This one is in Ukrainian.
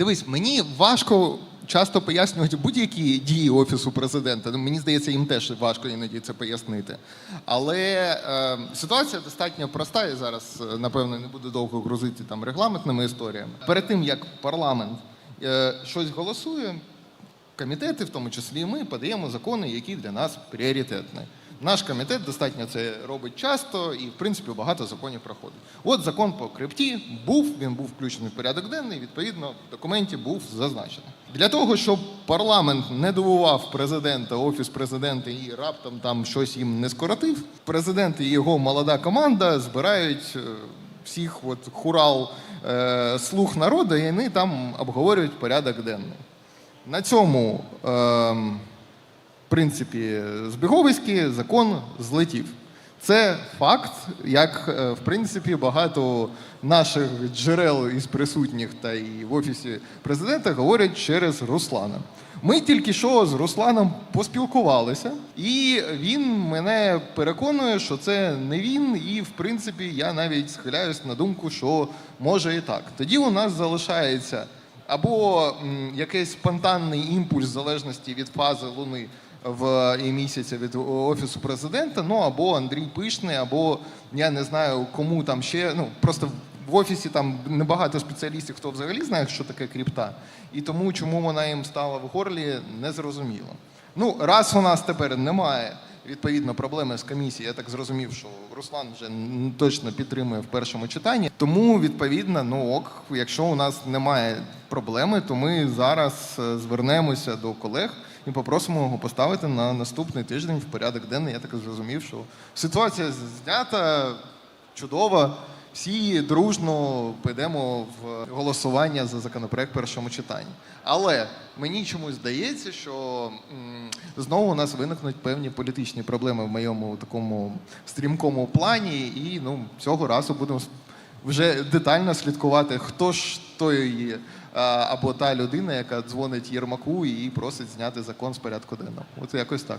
Дивись, мені важко часто пояснювати будь-які дії офісу президента. Ну, Мені здається, їм теж важко іноді це пояснити. Але е, ситуація достатньо проста. Я зараз, е, напевно, не буду довго грузити там регламентними історіями. Перед тим як парламент е, щось голосує, комітети, в тому числі і ми, подаємо закони, які для нас пріоритетні. Наш комітет достатньо це робить часто і, в принципі, багато законів проходить. От закон по крипті був, він був включений в порядок денний, відповідно, в документі був зазначений. Для того, щоб парламент не дивував президента, офіс президента і раптом там щось їм не скоротив, президент і його молода команда збирають е, всіх от хурал е, слуг народу, і вони там обговорюють порядок денний. На цьому, е, принципі, збіговиськи закон злетів. Це факт, як е, в принципі багато наших джерел із присутніх та і в офісі президента говорять через Руслана. Ми тільки що з Русланом поспілкувалися, і він мене переконує, що це не він, і в принципі я навіть схиляюсь на думку, що може і так. Тоді у нас залишається або якийсь спонтанний імпульс залежності від фази Луни в місяця від офісу президента. Ну або Андрій Пишний, або я не знаю кому там ще. Ну просто в офісі там небагато спеціалістів, хто взагалі знає, що таке крипта, і тому, чому вона їм стала в горлі, не зрозуміло. Ну, раз у нас тепер немає відповідно проблеми з комісією, я так зрозумів, що Руслан вже точно підтримує в першому читанні. Тому відповідно, ну ок, якщо у нас немає проблеми, то ми зараз е, звернемося до колег і попросимо його поставити на наступний тиждень в порядок денний. Я так зрозумів, що ситуація знята чудова. Всі дружно підемо в голосування за законопроект в першому читанні. Але мені чомусь здається, що знову у нас виникнуть певні політичні проблеми в моєму такому стрімкому плані, і ну, цього разу будемо вже детально слідкувати, хто ж той або та людина, яка дзвонить Єрмаку і просить зняти закон з порядку денного. От якось так.